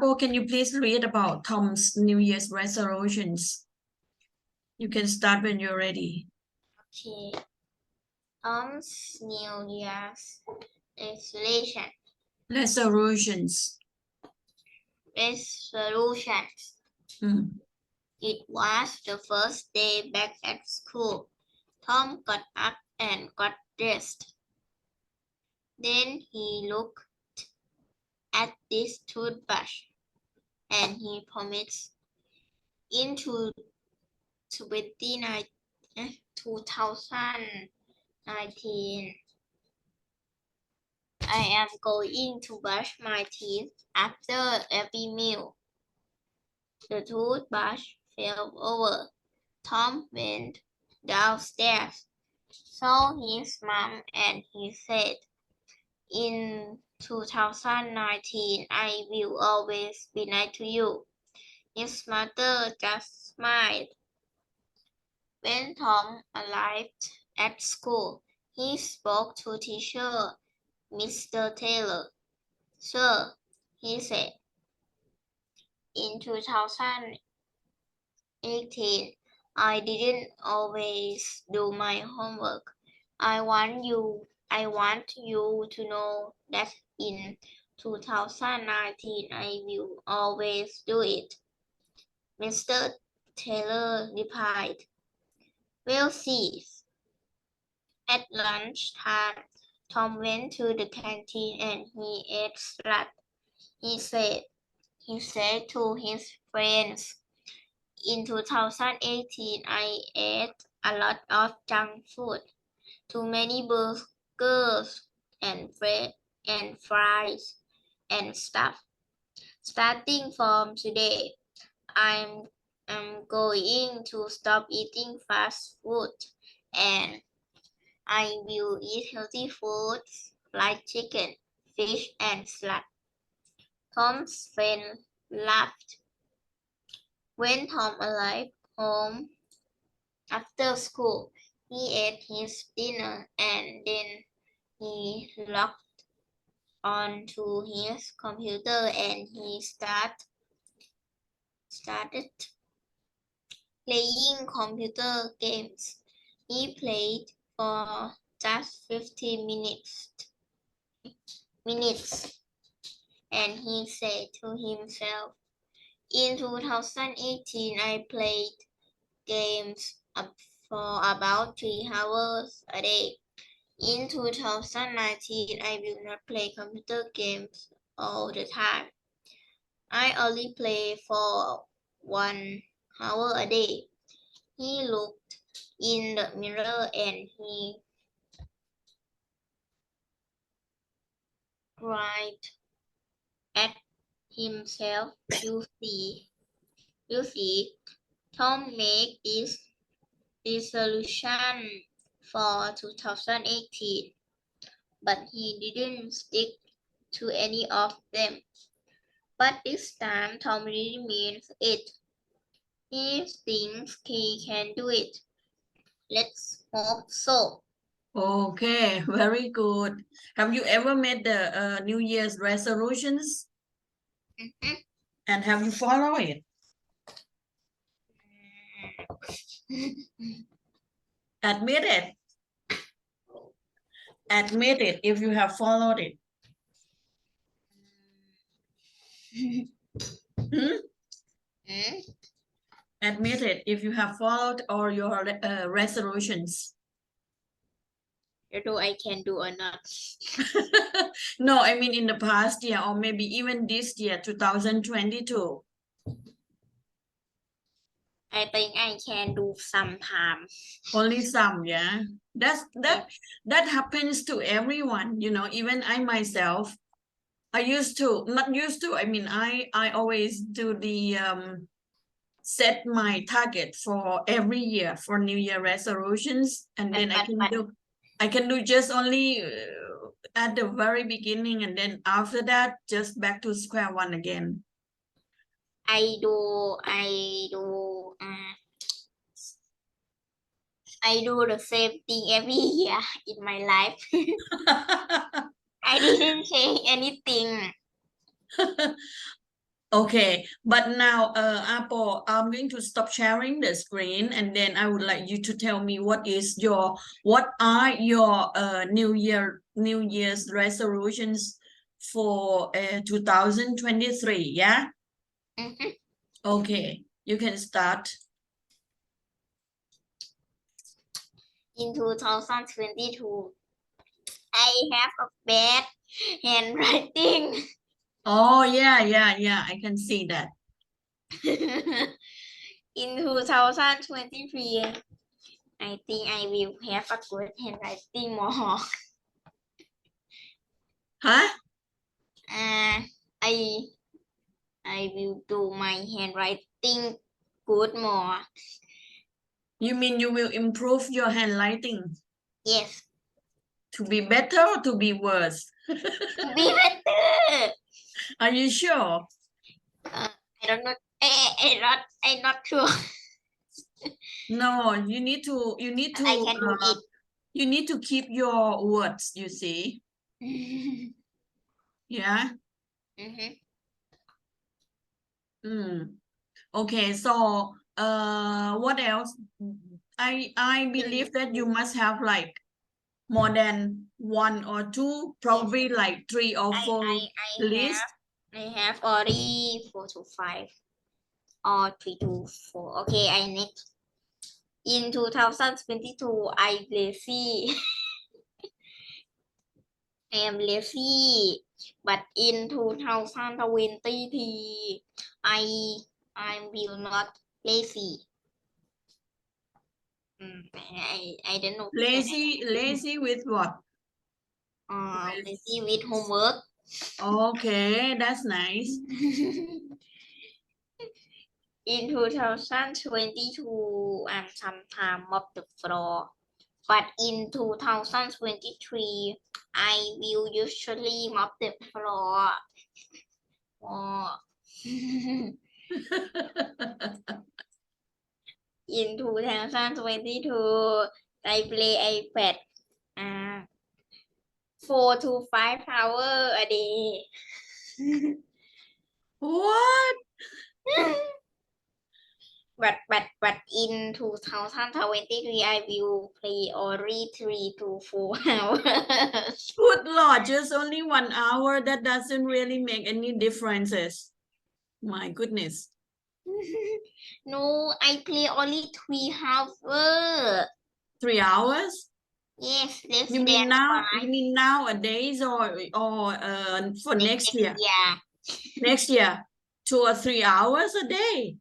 Can you please read about Tom's New Year's resolutions? You can start when you're ready. Okay. Tom's New Year's resolution. Resolutions. Resolutions. Mm. It was the first day back at school. Tom got up and got dressed. Then he looked at this toothbrush and he promised into 29, eh, 2019. I am going to brush my teeth after every meal. The toothbrush fell over. Tom went downstairs, saw his mom, and he said, In 2019, I will always be nice to you. His mother just smiled. When Tom arrived at school, he spoke to teacher Mr. Taylor. Sir, he said, in 2018, I didn't always do my homework. I want you I want you to know that in 2019 I will always do it. Mr. Taylor replied. We'll see. At lunchtime, Tom went to the canteen and he ate salad. He said, he said to his friends, in 2018, I ate a lot of junk food, too many burgers and bread and fries and stuff. Starting from today, I'm, I'm going to stop eating fast food and I will eat healthy foods like chicken, fish, and salad. Tom's friend laughed. When Tom arrived home after school, he ate his dinner and then he logged onto his computer and he start, started playing computer games. He played for just 15 minutes minutes and he said to himself in 2018 i played games for about three hours a day in 2019 i will not play computer games all the time i only play for one hour a day he looked in the mirror and he cried at himself. You see, you see, Tom made this resolution for 2018, but he didn't stick to any of them. But this time, Tom really means it. He thinks he can do it. Let's hope so. Okay, very good. Have you ever made the uh, New Year's resolutions Mhm. and have you followed it? Admit it. Admit it if you have followed it. Hmm? Hmm? Admit it if you have followed all your uh, resolutions. Know I can do or not. No, I mean in the past year or maybe even this year, 2022. I think I can do sometime. Only some, yeah. That's that that happens to everyone, you know, even I myself. I used to, not used to, I mean, I I always do the um set my target for every year for New Year resolutions and But- then I can but- do I can do just only uh, at the very beginning and then after that just back to square one again. I do I do uh, I do the same thing every year in my life. I didn't change anything. Okay, but now, uh, Apple, I'm going to stop sharing the screen and then I would like you to tell me what is your, what are your, uh, New Year, New Year's resolutions for, uh, 2023, yeah? Mhm. Okay, you can start. In 2022, I have a bad handwriting. Oh, yeah, yeah, yeah, I can see that. In 2023, I think I will have a good handwriting more. Huh? Uh, I I will do my handwriting good more. You mean you will improve your handwriting Yes, to be better or to be worse? to be better. Are you sure? I don't know. I, I, I not I'm not sure. No, you need to, you need to, I can do uh, you need to keep your words, you see, it. yeah? Mhm. Mm. Okay, so, uh, what else? I, I believe that you must have like more than one or two, probably like three or I, four I, I list. have I have already four to five or three to four. Okay, I next. In 2022, I lazy. I am lazy. But in 2023, I I will not lazy. Mm, I, I don't know. Lazy, lazy with what? Uh, lazy with homework. Okay, that's nice. In 2022, I'm sometime mop the floor. But in 2023, I will usually mop the floor. Oh. in 2022, I play iPad uh, four to five hours a day. What? but but but in 2023, I will play only three to four hours. Good Lord, just only one hour, that doesn't really make any differences. My goodness. no, I play only three hours. Three hours? Yes, less You mean now, five you mean nowadays or, or, uh, for next year? Yeah. Next year, two or three hours a day?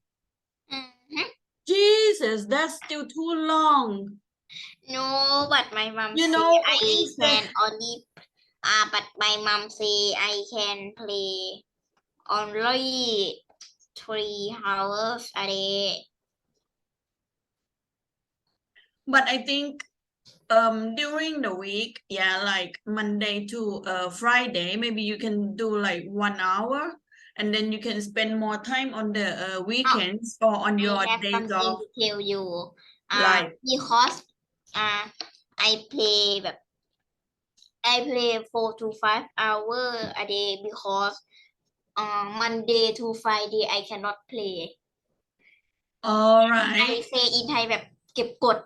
Jesus, that's still too long. No, but my mom You say know, I can only. Ah, but my mom say I can play only three hours a day. But I think um during the week, yeah, like Monday to uh Friday, maybe you can do like one hour and then you can spend more time on the uh weekends or on your I have days something off. to tell you. Uh, Like- because uh, I playแบบ I play four to five hours a day because uh, Monday to Friday I cannot play. All I right, say in Thai แบบเก็บกด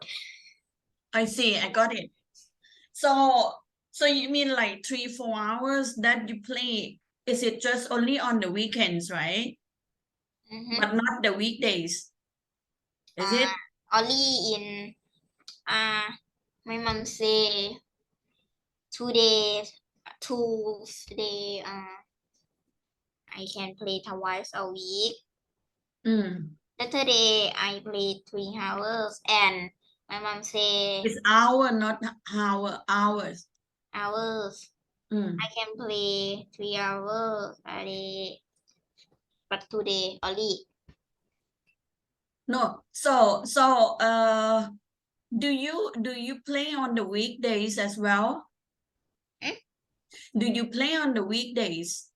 I see, I got it. So, so you mean like three, four hours that you play, is it just only on the weekends, right? Mm-hmm. But not the weekdays. Is uh, it? Only in uh my mom say two days Tuesday uh I can play twice a week. Mm. Saturday I play three hours and my mom say it's hour, not hour, hours. Hours. Mm. I can play three hours a day. But today only No, so so uh do you do you play on the weekdays as well? Hmm? Do you play on the weekdays?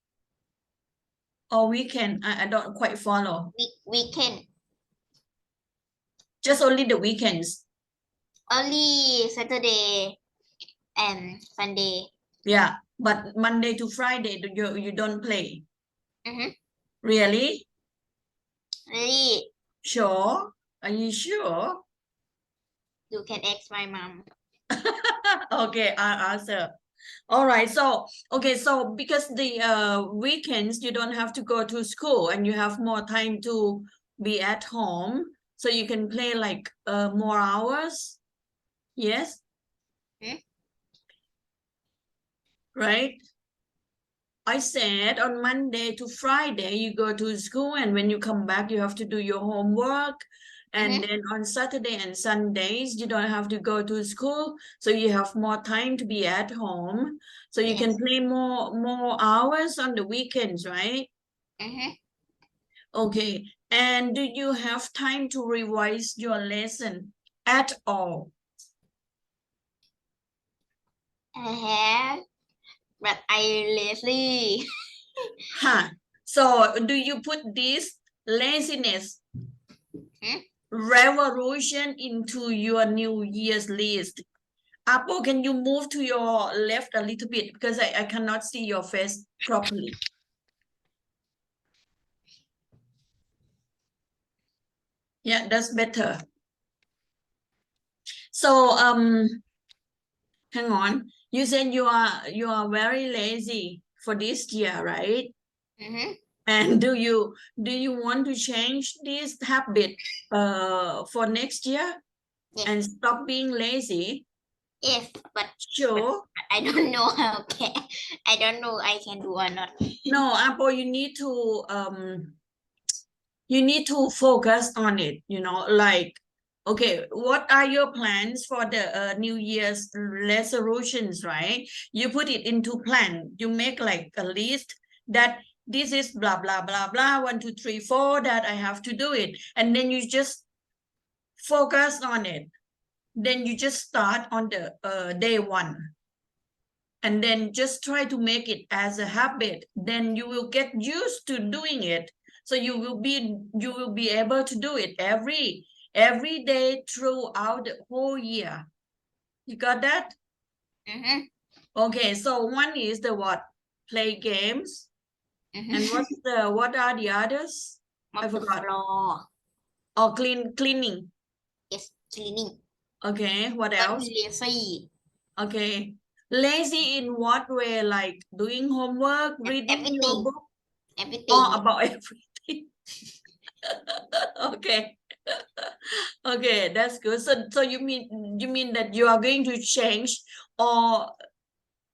Or weekend? I, I don't quite follow. week weekend. Just only the weekends. Only Saturday and Sunday. Yeah, but Monday to Friday you you don't play, Mhm. Really? Really, Sure? Are you sure? you can ask my mom. Okay, I'll answer. All right, so okay, so because the uh weekends you don't have to go to school and you have more time to be at home, so you can play like uh more hours. Yes? Hmm? Right? I said on Monday to Friday you go to school and when you come back you have to do your homework. And Mhm. then on Saturday and Sundays you don't have to go to school, so you have more time to be at home. So you can play more more hours on the weekends, right? Mm-hmm. Okay. And do you have time to revise your lesson at all? I have, but I lazy. Huh. So do you put this laziness Hmm? revolution into your New Year's list? Apple, can you move to your left a little bit because I, I cannot see your face properly. Yeah, that's better. So um hang on. You said you are you are very lazy for this year, right? Mm-hmm. And do you do you want to change this habit uh for next year Yes. and stop being lazy? Yes, but Sure. I don't know Okay. I don't know I can do or not. No, Apple, you need to um you need to focus on it, you know, like okay, what are your plans for the uh, New Year's resolutions, right? You put it into plan. You make like a list that this is blah blah blah blah one, two, three, four that I have to do it. And then you just focus on it. Then you just start on the uh, day one and then just try to make it as a habit then you will get used to doing it so you will be you will be able to do it every every day throughout the whole year you got that Mm-hmm. okay so one is the what play games Mm-hmm. and what's the what are the others Mop the forgot. floor. oh clean cleaning Yes, cleaning. okay what else lazy. okay lazy in what way like doing homework reading your book Everything. Oh, about everything. okay. okay, that's good. So so you mean you mean that you are going to change or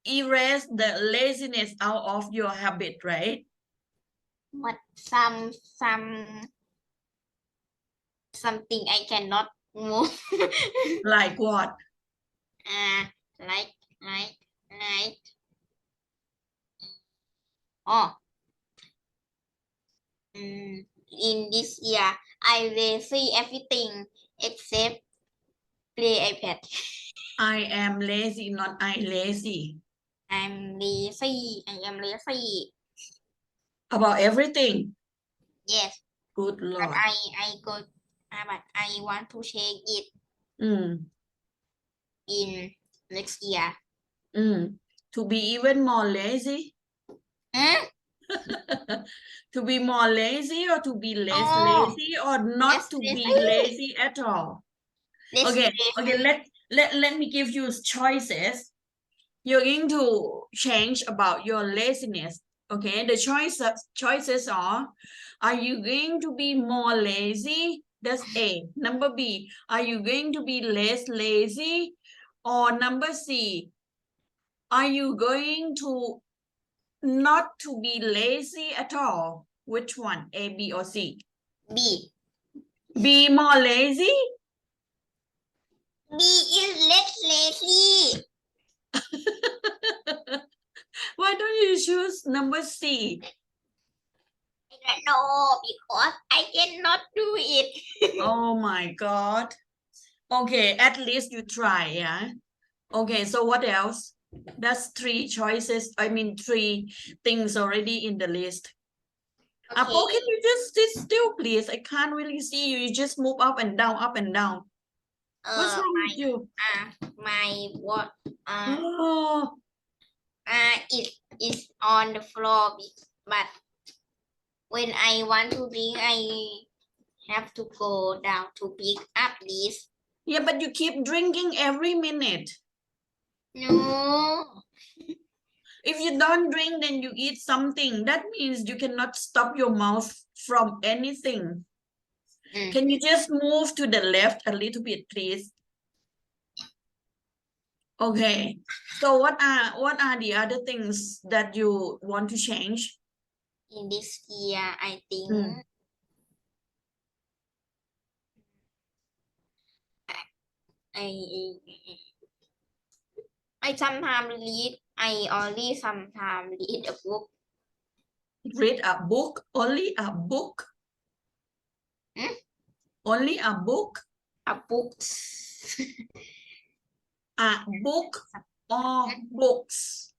erase the laziness out of your habit, right? but some some something I cannot move. Like what? uh, like like like oh mm, in this year I will lazy everything except play iPad. I am lazy, not I lazy. I'm lazy. I am lazy. About everything. Yes, Good but Lord. I I go. Uh, but I want to change it Mm, in next year. mm. To be even more lazy? Hmm? to be more lazy or to be less No. lazy or not to be lazy. lazy at all? Okay, okay, let, let, let me give you choices. You're going to change about your laziness. Okay, the choices choices are are you going to be more lazy? That's A. Number B, are you going to be less lazy? Or number C, are you going to not to be lazy at all? Which one? A, B, or C? B. Be more lazy? B is less lazy. Why don't you choose number C? I don't know because I cannot do it. Oh my God. Okay, at least you try, yeah. Okay, so what else? That's three choices. I mean, three things already in the list. Apple, can you just sit still, please? I can't really see you. You just move up and down, up and down. What's Uh, wrong my with you? uh, my what uh, Oh, uh it is on the floor but when I want to drink, I have to go down to pick up this. Yeah, but you keep drinking every minute. No, If you don't drink, then you eat something. That means you cannot stop your mouth from anything. Mm. Can you just move to the left a little bit, please? Okay, so what are what are the other things that you want to change? in this year, I think Mm. I I sometimes read. I only sometimes read a book. Read a book, only a book? Hmm? Only a book, A books. a book or books?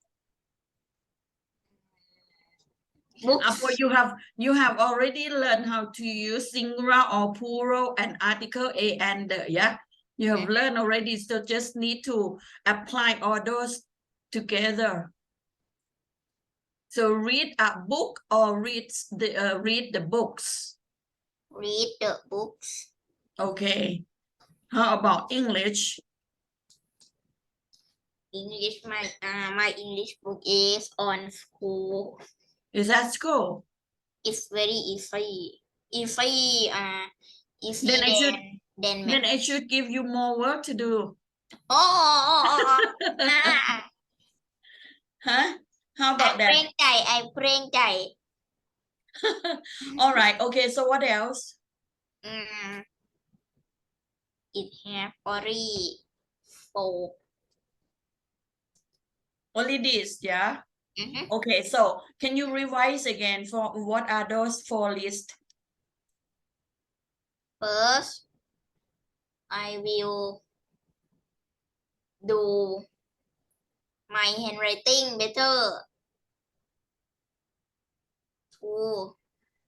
books. Uh, for you have you have already learned how to use singular or plural and article a and the, yeah you have learned already so just need to apply all those together so read a book or read the uh, read the books read the books. okay how about english English. My uh, my English book is on school. is that school It's very easy. Easy. Uh, easy. Then I should- then, then it should give you more work to do. Oh, oh, oh, oh. oh, oh. huh? How about I that? Praying die. I'm. All right. Okay. So what else? Mm. It have only four. Only this, yeah. Mm -hmm. Okay. So can you revise again for what are those four list? First, I will do my handwriting better. Two,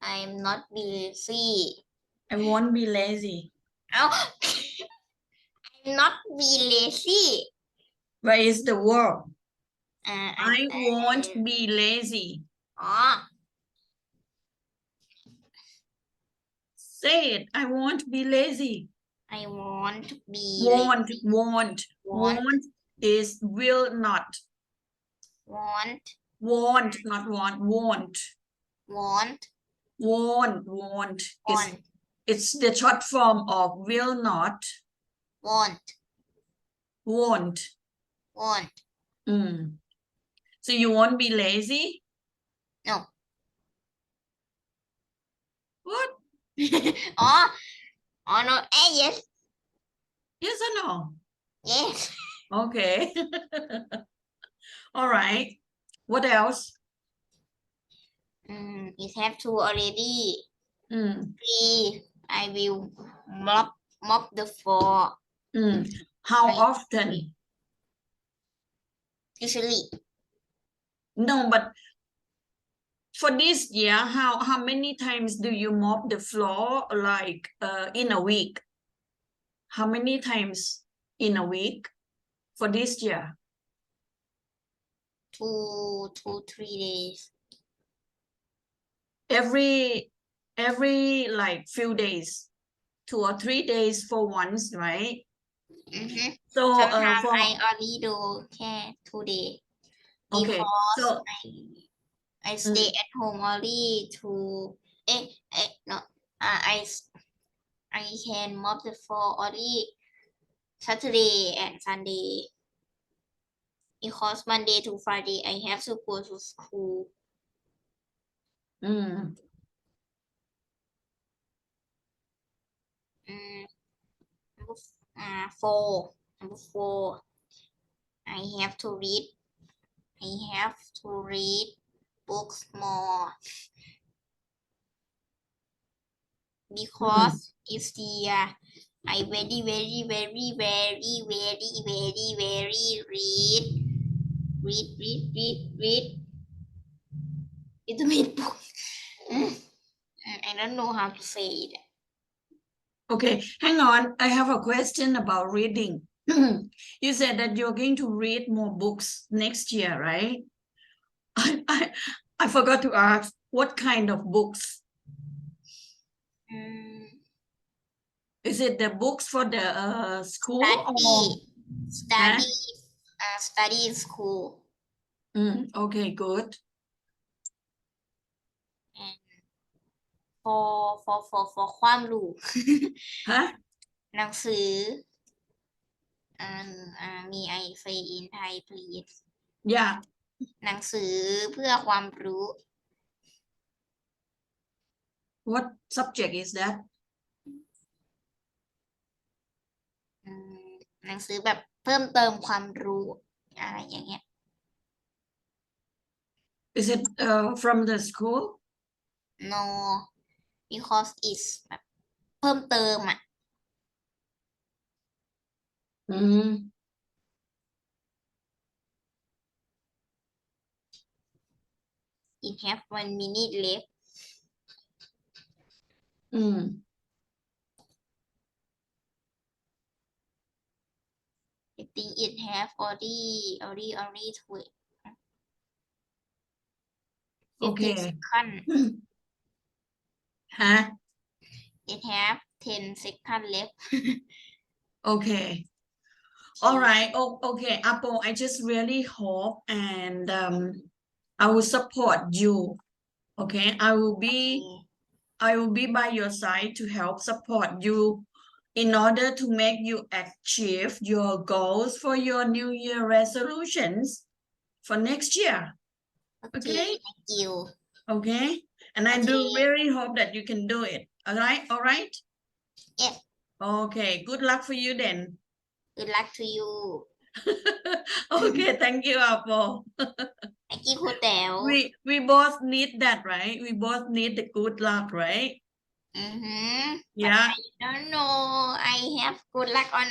I'm not busy. I won't be lazy. Oh, I'm not be lazy. Where is the word? Uh, I won't uh, be lazy. Oh, Say it. I won't be lazy. I won't be Won't, lazy. won't, won't is will not. Want, Won't, not want, won't. want, Won't, won't. It's, it's the short form of will not, want, won't. want. Mm. So you won't be lazy? No. What? oh, oh no, eh, yes, Yes or no? yes. Okay. All right. What else? Mm, it have to already. Mm, Three, I will mop, mop the floor. mm. How Right. often? Usually, No, but for this year, how how many times do you mop the floor like uh in a week? How many times in a week for this year? two, two, three days. Every every like few days, two or three days for once, right? Mm-hmm. So uh for I only do care two days. okay, Because so I, I stay at home only to, eh, eh, no, uh, I, I can mop the floor only Saturday and Sunday. Because Monday to Friday I have to go to school. mm, Mm, number uh, four, number four. I have to read. I have to read books more. Because it's the uh, I very very very very very very very read read read read read it's a read book. Mm, I don't know how to say it. Okay, hang on. I have a question about reading. you said that you're going to read more books next year, right? I, I, I forgot to ask, what kind of books? Mm, Is it the books for the uh, school or? study, study, uh, study in school. Mm, okay, good. For for for for uh, i say in thai please Yeah, หนังสือเพื่อความรู้ What subject is that? อืมหนังสือแบบเพิ่มเติมความรู้อะไรอย่างเงี้ย Is it uh, from the school? no because it's แบบเพิ่มเติมอะ Mm, it have one minute left mm. I think it have already already already to it Okay. second Huh? it have 10 second left Okay. All right. Oh, okay, Apple. I just really hope and um, I will support you. Okay, I will be I will be by your side to help support you in order to make you achieve your goals for your New Year resolutions for next year. Okay. thank you Okay, and I do Okay. really hope that you can do it. All right, all right. Yeah. Okay. Good luck for you then. good luck to you okay, thank you, Apple. We we both need that right we both need the good luck right Mm-hmm. yeah I don't know. I have good luck on